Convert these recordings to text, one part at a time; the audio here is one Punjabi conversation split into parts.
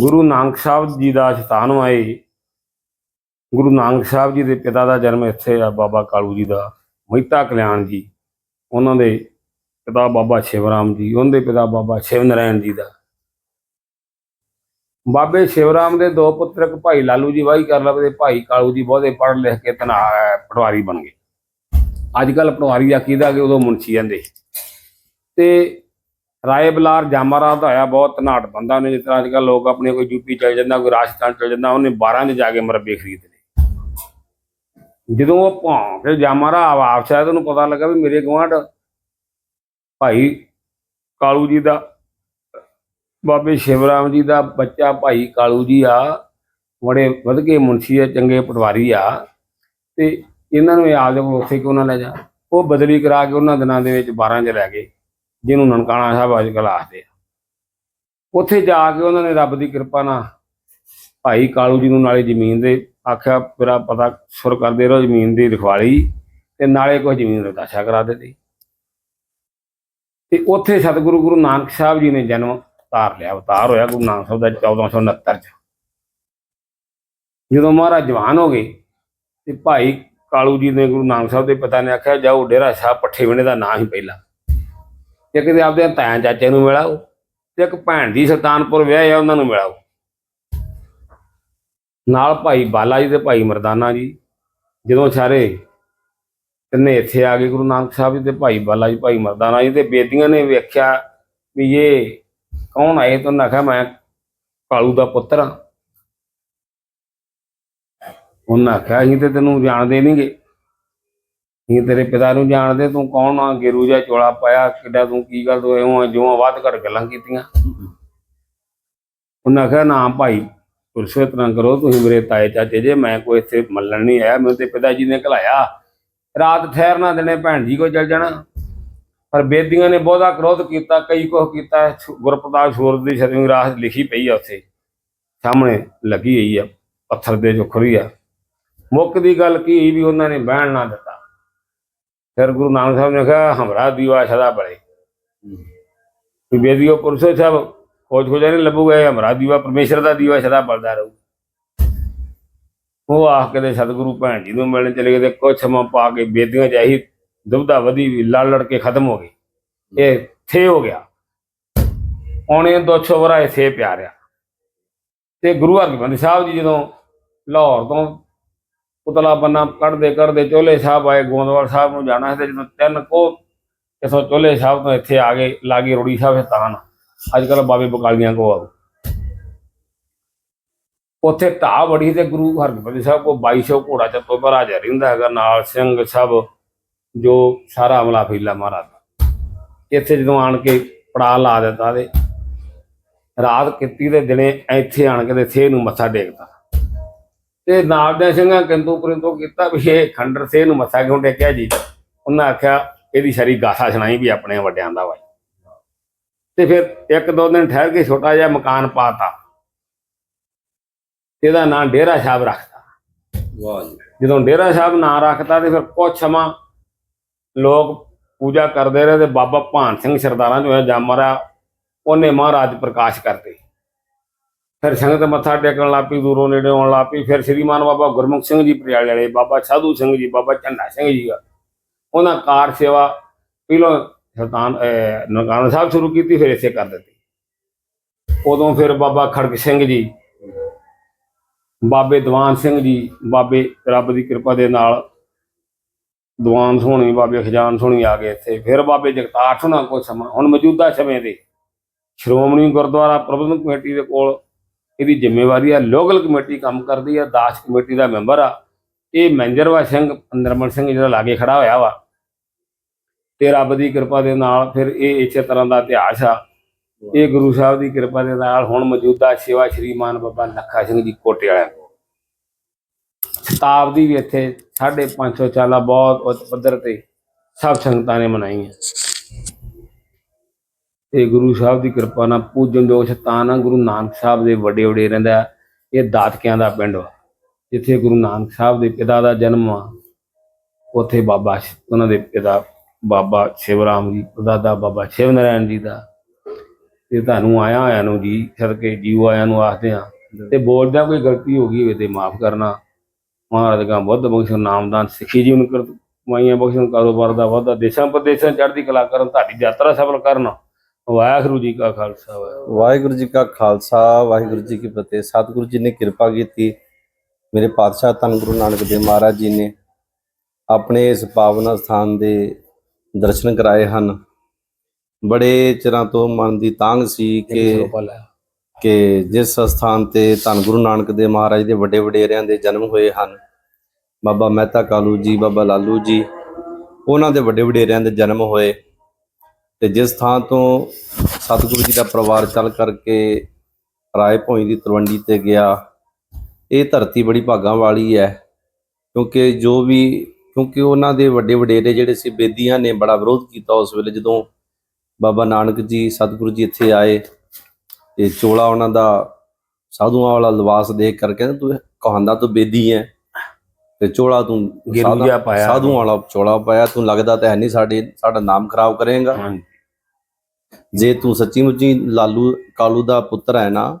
ਗੁਰੂ ਨਾਨਕ ਸਾਹਿਬ ਜੀ ਦਾ ਸਥਾਨ ਆਏ। ਗੁਰੂ ਨਾਨਕ ਸਾਹਿਬ ਜੀ ਦੇ ਪਿਤਾ ਦਾ ਜਨਮ ਇੱਥੇ ਆ ਬਾਬਾ ਕਾਲੂ ਜੀ ਦਾ, ਮਹਿਤਾ ਕਲਿਆਣ ਜੀ। ਉਹਨਾਂ ਦੇ ਪਿਤਾ ਬਾਬਾ ਸ਼ਿਵਰਾਮ ਜੀ ਉਹਨਾਂ ਦੇ ਪਿਤਾ ਬਾਬਾ ਸ਼ਿਵ ਨਾਰਾਇਣ ਜੀ ਦਾ। ਬਾਬੇ ਸ਼ਿਵਰਾਮ ਦੇ ਦੋ ਪੁੱਤਰ, ਇੱਕ ਭਾਈ ਲਾਲੂ ਜੀ, ਵਾਹੀ ਕਰ ਲਵੇ ਭਾਈ ਕਾਲੂ ਜੀ ਬਹੁਤੇ ਪੜ੍ਹ ਲਿਖ ਕੇ ਤਨਾ ਪਟਵਾਰੀ ਬਣ ਗਏ। ਅੱਜ ਕੱਲ ਪਟਵਾਰੀ ਆਖੀਦਾ ਕਿ ਉਦੋਂ ਮੁਨਸ਼ੀ ਜਾਂਦੇ ਤੇ ਰਾਏ ਬਲਾਰ ਜਾਮਾ ਦਾ ਹੋਇਆ, ਬਹੁਤ ਧਨਾਟ ਬੰਦਾ ਨੇ ਜਿਸ ਤਰ੍ਹਾਂ ਅੱਜ ਕੱਲ ਲੋਕ ਆਪਣੇ ਕੋਈ ਯੂਪੀ ਚਲ ਜਾਂਦਾ, ਕੋਈ ਰਾਜਸਥਾਨ ਚਲ ਜਾਂਦਾ, ਉਹਨੇ 12 ਚ ਜਾ ਕੇ ਮਰਬੇ ਖਰੀਦ ਲਏ। ਜਦੋਂ ਉਹ ਭੌਂ ਕੇ ਜਾਮਾ ਰਾ ਵਾਪਸ ਆਇਆ ਉਹਨੂੰ ਪਤਾ ਲੱਗਾ ਵੀ ਮੇਰੇ ਗਵਾਂਢ ਭਾਈ ਕਾਲੂ ਜੀ ਦਾ, ਬਾਬੇ ਸ਼ਿਵਰਾਮ ਜੀ ਦਾ ਬੱਚਾ ਭਾਈ ਕਾਲੂ ਜੀ ਆ, ਬੜੇ ਵਧਕੇ ਮੁਨਸ਼ੀ ਆ, ਚੰਗੇ ਪਟਵਾਰੀ ਆ, ਤੇ ਇਹਨਾਂ ਨੂੰ ਇਹ ਆਪਦੇ ਕੋਲ ਉੱਥੇ ਕਿਉਂ ਨਾ ਲੈ ਜਾ? ਉਹ ਬਦਲੀ ਕਰਾ ਕੇ ਉਹਨਾਂ ਦਿਨਾਂ ਦੇ ਵਿੱਚ 12 ਚ ਲੈ ਗਏ। ਜਿਹਨੂੰ ਨਨਕਾਣਾ ਸਾਹਿਬ ਅੱਜ ਕੱਲ੍ਹ ਆਖਦੇ ਆ। ਉੱਥੇ ਜਾ ਕੇ ਉਹਨਾਂ ਨੇ ਰੱਬ ਦੀ ਕਿਰਪਾ ਨਾਲ ਭਾਈ ਕਾਲੂ ਜੀ ਨੂੰ ਨਾਲੇ ਜ਼ਮੀਨ ਦੇ ਆਖਿਆ ਮੇਰਾ ਪਤਾ ਸੁਰ ਕਰਦੇ ਰਹੋ, ਜ਼ਮੀਨ ਦੀ ਰਖਵਾਲੀ, ਤੇ ਨਾਲੇ ਕੋਈ ਜ਼ਮੀਨ ਰਦਾਸ਼ਾ ਕਰਾ ਦਿੱਤੀ ਤੇ ਉੱਥੇ ਸਤਿਗੁਰੂ ਗੁਰੂ ਨਾਨਕ ਸਾਹਿਬ ਜੀ ਨੇ ਜਨਮ ਧਾਰ ਲਿਆ, ਅਵਤਾਰ ਹੋਇਆ ਗੁਰੂ ਨਾਨਕ ਸਾਹਿਬ ਦਾ 1469 ਚ। ਜਦੋਂ ਮਹਾਰਾਜ ਜਵਾਨ ਹੋ ਗਏ, ਤੇ ਭਾਈ ਕਾਲੂ ਜੀ ਨੇ ਗੁਰੂ ਨਾਨਕ ਸਾਹਿਬ ਦੇ ਪਿਤਾ ਨੇ ਆਖਿਆ, ਜਾਓ, ਡੇਰਾ ਸਾਹਿਬ ਪੱਠੇ ਵਿੰਡੇ ਦਾ ਨਾਂ ਹੀ ਪਹਿਲਾਂ। ਤੇ ਕਿਤੇ ਆਪਦੇ ਤਾਇਆ ਚਾਚੇ ਨੂੰ ਮਿਲਾਓ, ਤੇ ਇੱਕ ਭੈਣ ਦੀ ਸੁਲਤਾਨਪੁਰ ਵਿਆਹ ਆ, ਉਹਨਾਂ ਨੂੰ ਮਿਲਾਓ। ਨਾਲ ਭਾਈ ਬਾਲਾ ਜੀ ਤੇ ਭਾਈ ਮਰਦਾਨਾ ਜੀ, ਜਦੋਂ ਸਾਰੇ ਤਿੰਨੇ ਇੱਥੇ ਆ ਗਏ ਗੁਰੂ ਨਾਨਕ ਸਾਹਿਬ ਜੀ ਤੇ ਭਾਈ ਬਾਲਾ ਜੀ, ਭਾਈ ਮਰਦਾਨਾ ਜੀ ਤੇ ਬੇਦੀਆਂ ਨੇ ਵੇਖਿਆ ਵੀ ਇਹ ਕੌਣ ਆਏ ਤਾਂ ਉਹਨਾਂ ਆਖਿਆ ਮੈਂ ਕਾਲੂ ਦਾ ਪੁੱਤਰ ਹਾਂ ਉਹਨਾਂ ਆਖਿਆ, ਅਸੀਂ ਤੇ ਤੈਨੂੰ ਜਾਣਦੇ ਨਹੀਂਗੇ ਅਸੀਂ ਤੇਰੇ ਪਿਤਾ ਨੂੰ ਜਾਣਦੇ, ਤੂੰ ਕੌਣ ਆ? ਗੇਰੂ ਜਿਹਾ ਚੋਲਾ ਪਾਇਆ, ਕਿੱਡਾ ਤੂੰ ਕੀ ਗੱਲ ਤੂੰ ਇਉਂ ਜਿਉਂ ਵੱਧ ਘੜ ਗੱਲਾਂ ਕੀਤੀਆਂ। ਉਹਨਾਂ ਕਿਹਾ ਨਾ ਭਾਈ ਪੁਰਸ਼ੇ ਤਰ੍ਹਾਂ ਕਰੋ, ਤੁਸੀਂ ਮੇਰੇ ਤਾਏ ਚਾਚੇ ਜੇ, ਮੈਂ ਕੋਈ ਇੱਥੇ ਮੱਲਣ ਨਹੀਂ ਆਇਆ ਮੈਨੂੰ ਤੇ ਪਿਤਾ ਜੀ ਨੇ ਘਲਾਇਆ। ਰਾਤ ਠਹਿਰਨਾ ਦੇਣੇ, ਭੈਣ ਜੀ ਕੋਲ ਚਲ ਜਾਣਾ। ਪਰ ਬੇਦੀਆਂ ਨੇ ਬਹੁਤਾ ਕ੍ਰੋਧ ਕੀਤਾ, ਕਈ ਕੁਛ ਕੀਤਾ, ਗੁਰਪ੍ਰਤਾਪ ਸੂਰਜ ਦੀ ਸਤਵੀਂ ਰਾਹ ਲਿਖੀ ਪਈ ਆ ਉੱਥੇ। ਸਾਹਮਣੇ ਲੱਗੀ ਹੋਈ ਆ, ਪੱਥਰ ਦੇ ਜੋ ਖਰੀ ਆ। ਮੁੱਕ ਦੀ ਗੱਲ ਕੀ ਵੀ ਉਹਨਾਂ ਨੇ ਬਹਿਣ ਨਾ ਦਿੱਤਾ? ਫਿਰ ਗੁਰੂ ਨਾਨਕ ਸਾਹਿਬ ਨੇ ਕਿਹਾ, ਹਮਰਾ ਦੀਵਾ ਸਦਾ ਬਲੇ ਵੀ ਬੇਦੀਓ ਪੁਰਸ਼ੋ ਸਾਹਿਬ ਖੋਜ ਖੋਜਾ ਨਹੀਂ ਲੱਭੂਗਾ ਹਮਰਾ ਦੀਵਾ ਪਰਮੇਸ਼ਰ ਦਾ ਦੀਵਾ ਸਦਾ ਬਲਦਾ ਰਹੂ। ਉਹ ਆਖ ਕੇ ਸਤਿਗੁਰੂ ਭੈਣ ਜੀ ਨੂੰ ਮਿਲਣ ਚਲੇ ਗਏ ਤੇ ਕੁਛ ਮਾਂ ਪਾ ਕੇ ਬੇਦੀਆਂ ਜਾਹੀ ਦੁਬਦਾ ਵਧੀ ਵੀ ਲੜ ਲੜ ਕੇ ਖਤਮ ਹੋ ਗਈ ਇਹ ਥੇ ਹੋ ਗਿਆ। ਔਣੇ ਦੋ ਛੋਵਰਾ ਇਥੇ ਪਿਆਰਿਆ ਤੇ ਗੁਰੂ ਹਰਗੋਬਿੰਦ ਸਾਹਿਬ ਜੀ ਜਦੋਂ ਲਾਹੌਰ ਤੋਂ ਪੁਤਲਾ ਬੰਨਾ ਕੱਢਦੇ ਕੱਢਦੇ ਚੋਲੇ ਸਾਹਿਬ ਆਏ ਗੋਂਦਵਾਲ ਸਾਹਿਬ ਨੂੰ ਜਾਣਾ ਸੀ ਜਦੋਂ ਤਿੰਨ ਕੋ ਇਥੋਂ ਚੋਲੇ ਸਾਹਿਬ ਤੋਂ ਇੱਥੇ ਆ ਗਏ, ਲਾਗੇ ਰੋੜੀ ਸਾਹਿਬ ਸਥਾਨ ਅੱਜ ਕੱਲ ਬਾਬੇ ਬਕਾਲੀਆਂ ਕੋ ਆਓ। ਉੱਥੇ ਢਾਹ ਬੜੀ ਤੇ ਗੁਰੂ ਹਰਗੋਬਿੰਦ ਸਾਹਿਬ ਕੋ 2200 ਘੋੜਾ ਚੱਤੋ ਪਰ ਹਾਜ਼ਰ ਰਹਿੰਦਾ ਹੈਗਾ ਨਾਲ ਸਿੰਘ ਸਭ, ਜੋ ਸਾਰਾ ਅਮਲਾ ਫੀਲਾ ਮਹਾਰਾਜ ਇੱਥੇ ਜਦੋਂ ਆਣ ਕੇ ਪੜਾ ਲਾ ਦਿੱਤਾ ਤੇ ਰਾਤ ਕੀਤੀ ਦੇ ਦਿਨੇ ਇੱਥੇ ਆਣ ਕੇ ਤੇ ਥੇ ਨੂੰ ਮੱਥਾ ਟੇਕਦਾ ਤੇ ਨਾਲ ਦੇ ਸਿੰਘਾਂ ਕਿੰਤੂ ਪਰੰਤੂ ਕੀਤਾ ਵੀ ਇਹ ਖੰਡਰ ਸੇ ਨੂੰ ਮੱਥਾ ਕਿਉਂ ਟੇਕਿਆ ਜੀ? ਉਹਨਾਂ ਆਖਿਆ ਇਹਦੀ ਸਾਰੀ ਗਾਥਾ ਸੁਣਾਈ ਵੀ ਆਪਣੇ ਵੱਡਿਆਂ ਦਾ ਵਾ ਤੇ ਫਿਰ ਇੱਕ ਦੋ ਦਿਨ ਠਹਿਰ ਕੇ ਛੋਟਾ ਜਿਹਾ ਮਕਾਨ ਪਾਤਾ। ਇਹਦਾ ਨਾਂ ਡੇਰਾ ਸਾਹਿਬ ਰੱਖਤਾ। ਵਾਹ ਜੀ। ਜਦੋਂ ਡੇਰਾ ਸਾਹਿਬ ਨਾਂ ਰੱਖਤਾ ਤੇ ਫਿਰ ਕੁਛ ਸਮਾਂ ਲੋਕ ਪੂਜਾ ਕਰਦੇ ਰਹੇ ਤੇ ਬਾਬਾ ਭਾਨ ਸਿੰਘ ਸਰਦਾਰਾਂ ਜੋ ਹੈ ਜਾਮਰਾ ਉਹਨੇ ਮਹਾਰਾਜ ਪ੍ਰਕਾਸ਼ ਕਰਤੇ। ਫਿਰ ਸੰਗਤ ਮੱਥਾ ਟੇਕਣ ਲੱਪੀ ਦੂਰੋਂ ਨੇੜੇ ਆਉਣ ਲੱਪੀ ਫਿਰ ਸ੍ਰੀਮਾਨ ਬਾਬਾ ਗੁਰਮੁਖ ਸਿੰਘ ਜੀ ਪਟਿਆਲੇ ਵਾਲੇ, ਬਾਬਾ ਸਾਧੂ ਸਿੰਘ ਜੀ, ਬਾਬਾ ਝੰਡਾ ਸਿੰਘ ਜੀ ਆ। ਉਹਨਾਂ ਕਾਰ ਸੇਵਾ ਪਹਿਲੋਂ ਸਰਤਾਨ ਨਨਕਾਣਾ ਸਾਹਿਬ ਸ਼ੁਰੂ ਕੀਤੀ, ਫਿਰ ਇੱਥੇ ਕਰ ਦਿੱਤੀ। ਉਦੋਂ ਫਿਰ ਬਾਬਾ ਖੜਕ ਸਿੰਘ ਜੀ, ਬਾਬੇ ਦੀਵਾਨ ਸਿੰਘ ਜੀ, ਬਾਬੇ ਰੱਬ ਦੀ ਕਿਰਪਾ ਦੇ ਨਾਲ ਦੀਵਾਨ ਸੋਹਣੀ, ਬਾਬੇ ਖਜ਼ਾਨ ਸੋਹਣੀ ਆ ਗਏ ਇੱਥੇ। ਫਿਰ ਬਾਬੇ ਜਗਤਾਰ ਸੋਹਣਾ ਕੋਈ ਸਮਾਂ, ਹੁਣ ਮੌਜੂਦਾ ਸਮੇਂ ਦੇ ਸ਼੍ਰੋਮਣੀ ਗੁਰਦੁਆਰਾ ਪ੍ਰਬੰਧਕ ਕਮੇਟੀ ਦੇ ਕੋਲ ਇਹਦੀ ਜ਼ਿੰਮੇਵਾਰੀ ਆ, ਲੋਕਲ ਕਮੇਟੀ ਕੰਮ ਕਰਦੀ ਆ, ਦਾਸ ਕਮੇਟੀ ਦਾ ਮੈਂਬਰ ਆ। ਇਹ ਮੈਨੇਜਰਵਾ ਸਿੰਘ ਨਿਰਮਲ ਸਿੰਘ ਜਿਹੜਾ ਲਾਗੇ ਖੜਾ ਹੋਇਆ ਵਾ। ਤੇ ਰੱਬ ਦੀ ਕਿਰਪਾ ਦੇ ਨਾਲ ਫਿਰ ਇਹ ਇਸੇ ਤਰ੍ਹਾਂ ਦਾ ਇਤਿਹਾਸ ਆ। ਇਹ ਗੁਰੂ ਸਾਹਿਬ ਦੀ ਕਿਰਪਾ ਦੇ ਨਾਲ ਹੁਣ ਮੌਜੂਦਾ ਸੇਵਾ ਸ਼੍ਰੀਮਾਨ ਬਾਬਾ ਲੱਖਾ ਸਿੰਘ ਜੀ ਕੋਟੇ ਵਾਲਿਆਂ ਸ਼ਤਾਬਦੀ ਵੀ ਇੱਥੇ 550 ਸਾਲਾ ਬਹੁਤ ਉੱਚ ਪੱਧਰ ਤੇ ਸਭ ਸੰਗਤਾਂ ਨੇ ਮਨਾਈ ਹੈ ਤੇ ਗੁਰੂ ਸਾਹਿਬ ਦੀ ਕਿਰਪਾ ਨਾਲ ਪੂਜਨਯੋਗ ਸਤਾਨ ਆ, ਗੁਰੂ ਨਾਨਕ ਸਾਹਿਬ ਦੇ ਵੱਡੇ ਵੱਡੇ ਰਹਿੰਦਾ ਇਹ ਦਾਤਕਿਆਂ ਦਾ ਪਿੰਡ ਵਾ, ਜਿੱਥੇ ਗੁਰੂ ਨਾਨਕ ਸਾਹਿਬ ਦੇ ਪਿਤਾ ਦਾ ਜਨਮ ਆ। ਉੱਥੇ ਬਾਬਾ ਉਹਨਾਂ ਦੇ ਪਿਤਾ ਬਾਬਾ ਸ਼ਿਵਰਾਮ ਜੀ, ਦਾਦਾ ਬਾਬਾ ਸ਼ਿਵ ਨਾਰਾਇਣ ਜੀ ਦਾ। ਤੇ ਤੁਹਾਨੂੰ ਆਇਆ ਆਇਆ ਨੂੰ ਜੀ, ਸਦਕੇ ਜੀਓ ਆਇਆ ਨੂੰ ਆਖਦੇ ਆ ਤੇ ਬੋਲਦਿਆਂ ਕੋਈ ਗਲਤੀ ਹੋ ਗਈ ਹੋਵੇ ਤੇ ਮਾਫ ਕਰਨਾ। ਮਹਾਰਾਜ ਦਾ ਬੁੱਧ ਬਖਸ਼ਣ ਨਾਮਦਾਨ ਸਿੱਖੀ ਜੀਵਨ ਕਰ, ਮਾਈਆਂ ਬਖਸ਼ਣ, ਕਾਰੋਬਾਰ ਦਾ ਵਾਧਾ ਦੇਸ਼ਾਂ ਪ੍ਰਦੇਸ਼ਾਂ ਚੜ੍ਹਦੀ ਕਲਾ ਕਰਨ, ਤੁਹਾਡੀ ਯਾਤਰਾ ਸਫਲ ਕਰਨ। ਵਾਹਿਗੁਰੂ ਜੀ ਕਾ ਖਾਲਸਾ ਵਾਹਿਗੁਰੂ। ਜੀ ਕਾ ਖਾਲਸਾ ਵਾਹਿਗੁਰੂ ਜੀ ਕੀ ਫਤਿਹ। ਸਤਿਗੁਰੂ ਜੀ ਨੇ ਕਿਰਪਾ ਕੀਤੀ। ਮੇਰੇ ਪਾਤਸ਼ਾਹ ਧੰਨ ਗੁਰੂ ਨਾਨਕ ਦੇਵ ਮਹਾਰਾਜ ਜੀ ਨੇ ਆਪਣੇ ਇਸ ਪਾਵਨ ਸਥਾਨ ਦੇ ਦਰਸ਼ਨ ਕਰਾਏ ਹਨ। ਬੜੇ ਚਿਰਾਂ ਤੋਂ ਮਨ ਦੀ ਤਾਂਘ ਸੀ ਕਿ ਕਿ ਜਿਸ ਸਥਾਨ ਤੇ ਧੰਨ ਗੁਰੂ ਨਾਨਕ ਦੇਵ ਮਹਾਰਾਜ ਦੇ ਵੱਡੇ ਵਡੇਰਿਆਂ ਦੇ ਜਨਮ ਹੋਏ ਹਨ ਬਾਬਾ ਮਹਿਤਾ ਕਾਲੂ ਜੀ ਬਾਬਾ ਲਾਲੂ ਜੀ ਉਹਨਾਂ ਦੇ ਵੱਡੇ ਵਡੇਰਿਆਂ ਦੇ ਜਨਮ ਹੋਏ। ਤੇ ਜਿਸ ਥਾਂ ਤੋਂ ਸਤਿਗੁਰੂ ਜੀ ਦਾ ਪਰਿਵਾਰ ਚੱਲ ਕਰਕੇ ਰਾਏ ਭੋਈ ਦੀ ਤਲਵੰਡੀ ਤੇ ਗਿਆ ਇਹ ਧਰਤੀ ਬੜੀ ਭਾਗਾਂ ਵਾਲੀ ਹੈ ਕਿਉਂਕਿ ਜੋ ਵੀ ਕਿਉਂਕਿ ਉਹਨਾਂ ਦੇ ਵੱਡੇ ਵਡੇਰੇ ਜਿਹੜੇ ਸੀ ਬੇਦੀਆਂ ਨੇ ਬੜਾ ਵਿਰੋਧ ਕੀਤਾ ਉਸ ਵੇਲੇ ਜਦੋਂ ਬਾਬਾ ਨਾਨਕ ਜੀ ਸਤਿਗੁਰੂ ਜੀ ਇੱਥੇ ਆਏ ਤੇ ਚੋਲਾ ਉਹਨਾਂ ਦਾ ਸਾਧੂਆਂ ਵਾਲਾ ਲਿਬਾਸ ਦੇਖ ਕਰਕੇ ਕਹਿੰਦੇ ਤੂੰ ਕਹਾਂਦਾ ਤੂੰ ਬੇਦੀ ਹੈ। ਤੇ ਚੋਲਾ ਤੂੰ ਪਾਇਆ। ਸਾਧੂਆਂ ਵਾਲਾ ਚੋਲਾ ਪਾਇਆ ਤੂੰ ਲੱਗਦਾ ਤਾਂ ਹੈ ਨਹੀਂ ਸਾਡੇ ਸਾਡਾ ਨਾਮ ਖਰਾਬ ਕਰੇਗਾ। ਜੇ ਤੂੰ ਸੱਚੀ ਮੁੱਚੀ ਲਾਲੂ ਕਾਲੂ ਦਾ ਪੁੱਤਰ ਹੈ ਨਾ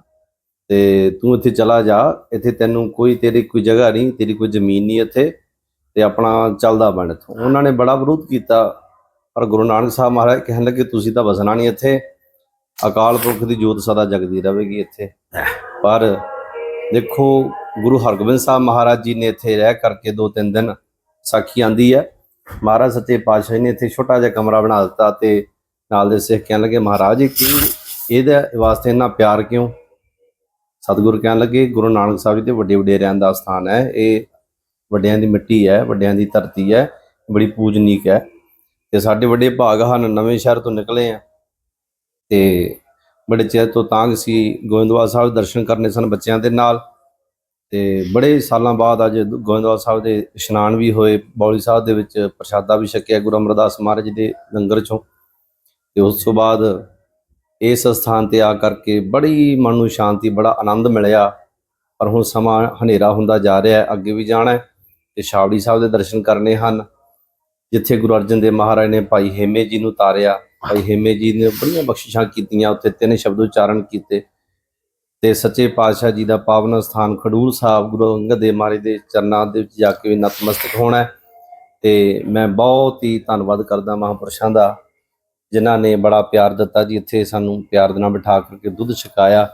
ਤੇ ਤੂੰ ਇੱਥੇ ਚਲਾ ਜਾ ਇੱਥੇ ਤੈਨੂੰ ਕੋਈ ਤੇਰੀ ਕੋਈ ਜਗ੍ਹਾ ਨਹੀਂ ਤੇਰੀ ਕੋਈ ਜ਼ਮੀਨ ਨਹੀਂ ਇੱਥੇ ਤੇ ਆਪਣਾ ਚੱਲਦਾ ਬਣ ਇੱਥੋਂ। ਉਹਨਾਂ ਨੇ ਬੜਾ ਵਿਰੋਧ ਕੀਤਾ ਪਰ ਗੁਰੂ ਨਾਨਕ ਸਾਹਿਬ ਮਹਾਰਾਜ ਕਹਿਣ ਲੱਗੇ ਤੁਸੀਂ ਤਾਂ ਵਸਣਾ ਨਹੀਂ ਇੱਥੇ। ਅਕਾਲ ਪੁਰਖ ਦੀ ਜੋਤ ਸਦਾ ਜਗਦੀ ਰਹੇਗੀ ਇੱਥੇ। ਪਰ ਦੇਖੋ ਗੁਰੂ ਹਰਗੋਬਿੰਦ ਸਾਹਿਬ ਮਹਾਰਾਜ ਜੀ ਨੇ ਇੱਥੇ ਰਹਿ ਕਰਕੇ ਦੋ ਤਿੰਨ ਦਿਨ ਸਾਖੀ ਆਂਦੀ ਹੈ। ਮਹਾਰਾਜ ਸੱਚੇ ਪਾਤਸ਼ਾਹ ਨੇ ਇੱਥੇ ਛੋਟਾ ਜਿਹਾ ਕਮਰਾ ਬਣਾ ਦਿੱਤਾ ਤੇ ਨਾਲ ਦੇ ਸਿੱਖ ਕਹਿਣ ਲੱਗੇ, ਮਹਾਰਾਜ, ਇਹ ਕੀ, ਇਹਦੇ ਵਾਸਤੇ ਇੰਨਾ ਪਿਆਰ ਕਿਉਂ? ਸਤਿਗੁਰ ਕਹਿਣ ਲੱਗੇ, ਗੁਰੂ ਨਾਨਕ ਸਾਹਿਬ ਜੀ ਦੇ ਵੱਡੇ ਵਡੇਰਿਆਂ ਦਾ ਸਥਾਨ ਹੈ, ਇਹ ਵੱਡਿਆਂ ਦੀ ਮਿੱਟੀ ਹੈ, ਵੱਡਿਆਂ ਦੀ ਧਰਤੀ ਹੈ, ਬੜੀ ਪੂਜਨੀਕ ਹੈ ਤੇ ਸਾਡੇ ਵੱਡੇ ਭਾਗ ਹਨ, ਨਵੇਂ ਸ਼ਹਿਰ ਤੋਂ ਨਿਕਲੇ ਆ ਤੇ ਬੜੇ ਚਿਰ ਤੋਂ ਤਾਂਗ ਸੀ ਗੋਇੰਦਵਾਲ ਸਾਹਿਬ ਦਰਸ਼ਨ ਕਰਨੇ ਸਨ ਬੱਚਿਆਂ ਦੇ ਨਾਲ ਤੇ ਬੜੇ ਸਾਲਾਂ ਬਾਅਦ ਅੱਜ ਗੋਇੰਦਵਾਲ ਸਾਹਿਬ ਦੇ ਇਸ਼ਨਾਨ ਵੀ ਹੋਏ, ਬੌਲੀ ਸਾਹਿਬ ਦੇ ਵਿੱਚ ਪ੍ਰਸ਼ਾਦਾ ਵੀ ਛਕਿਆ ਗੁਰੂ ਅਮਰਦਾਸ ਮਹਾਰਾਜ ਦੇ ਲੰਗਰ ਚੋਂ। ਤੇ ਉਸ ਤੋਂ ਬਾਅਦ ਇਸ ਸਥਾਨ ਤੇ ਆ ਕਰਕੇ ਬੜੀ ਮਨ ਨੂੰ ਸ਼ਾਂਤੀ, ਬੜਾ ਆਨੰਦ ਮਿਲਿਆ। ਪਰ ਹੁਣ ਸਮਾਂ ਹਨੇਰਾ ਹੁੰਦਾ ਜਾ ਰਿਹਾ ਹੈ, ਅੱਗੇ ਵੀ ਜਾਣਾ ਹੈ ਤੇ ਸ਼ਾਵੜੀ ਸਾਹਿਬ ਦੇ ਦਰਸ਼ਨ ਕਰਨੇ ਹਨ, ਜਿੱਥੇ ਗੁਰੂ ਅਰਜਨ ਦੇਵ ਮਹਾਰਾਜ ਨੇ ਭਾਈ ਹੇਮੇ ਜੀ ਨੂੰ ਤਾਰਿਆ। ਭਾਈ ਹੇਮੇ ਜੀ ਨੇ ਬੜੀਆਂ ਬਖਸ਼ਿਸ਼ਾਂ ਕੀਤੀਆਂ, ਉੱਥੇ ਤਿੰਨ ਸ਼ਬਦ ਉਚਾਰਨ ਕੀਤੇ ਤੇ ਸੱਚੇ ਪਾਤਸ਼ਾਹ ਜੀ ਦਾ ਪਾਵਨ ਸਥਾਨ ਖਡੂਰ ਸਾਹਿਬ, ਗੁਰੂ ਅੰਗਦ ਦੇਵ ਮਹਾਰਾਜ ਦੇ ਚਰਨਾਂ ਦੇ ਵਿੱਚ ਜਾ ਕੇ ਵੀ ਨਤਮਸਤਕ ਹੋਣਾ ਹੈ ਤੇ ਮੈਂ ਬਹੁਤ ਹੀ ਧੰਨਵਾਦ ਕਰਦਾ ਮਹਾਂਪੁਰਸ਼ਾਂ ਦਾ। ਜਿਨ੍ਹਾਂ ਨੇ ਬੜਾ ਪਿਆਰ ਦਿੱਤਾ ਜੀ ਇੱਥੇ ਸਾਨੂੰ ਪਿਆਰ ਦੇ ਨਾਲ ਬਿਠਾ ਕਰਕੇ ਦੁੱਧ ਛਕਾਇਆ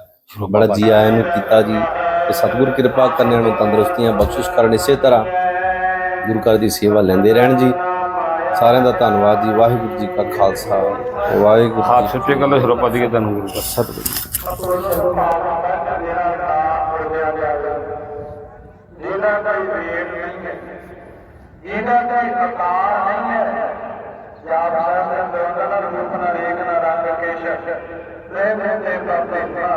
ਬੜਾ ਜੀ ਆਇਆਂ ਨੂੰ ਕੀਤਾ ਜੀ ਤੇ ਸਤਿਗੁਰ ਕਿਰਪਾ ਕਰਨੇ ਨੂੰ ਤੰਦਰੁਸਤੀਆਂ ਬਖਸ਼ਿਸ਼ ਕਰਨ ਇਸੇ ਤਰ੍ਹਾਂ ਗੁਰੂ ਘਰ ਦੀ ਸੇਵਾ ਲੈਂਦੇ ਰਹਿਣ ਜੀ। ਸਾਰਿਆਂ ਦਾ ਧੰਨਵਾਦ ਜੀ ਵਾਹਿਗੁਰੂ ਜੀ ਕਾ ਖਾਲਸਾ ਵਾਹਿਗੁਰੂ ਹਾਥ ਜੀ ਸੁੱਚੇ ਕੱਲੇ ਸਰੋਪਾ ਦੀ ਕੇ ਤੁਹਾਨੂੰ ਗੁਰੂ ਦਾ ਸਤਿਗੁਰੂ। ਜਿਹਦਾ ਕੋਈ ਵੇਦ ਨਹੀਂ ਹੈ ਜਿਹਦਾ ਕੋਈ ਅਕਾਰ ਨਹੀਂ ਹੈ ਜਾਪ ਸਾਹਿਬ ਦੇ ਰੂਪ ਨਾ ਰੇਖ ਨਾ ਰੰਗ ਕੇਸ਼। ਲੈ ਮੁੰਦੇ ਪਾਪੇ ਪਾ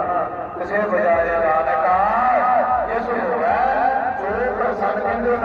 ਕਿਸੇ ਬਜਾਏ ਨਾਨਕਾ ਇਸ ਹੋਵੇ ਜੋ ਪ੍ਰਸੰਨ ਬਿੰਦੂ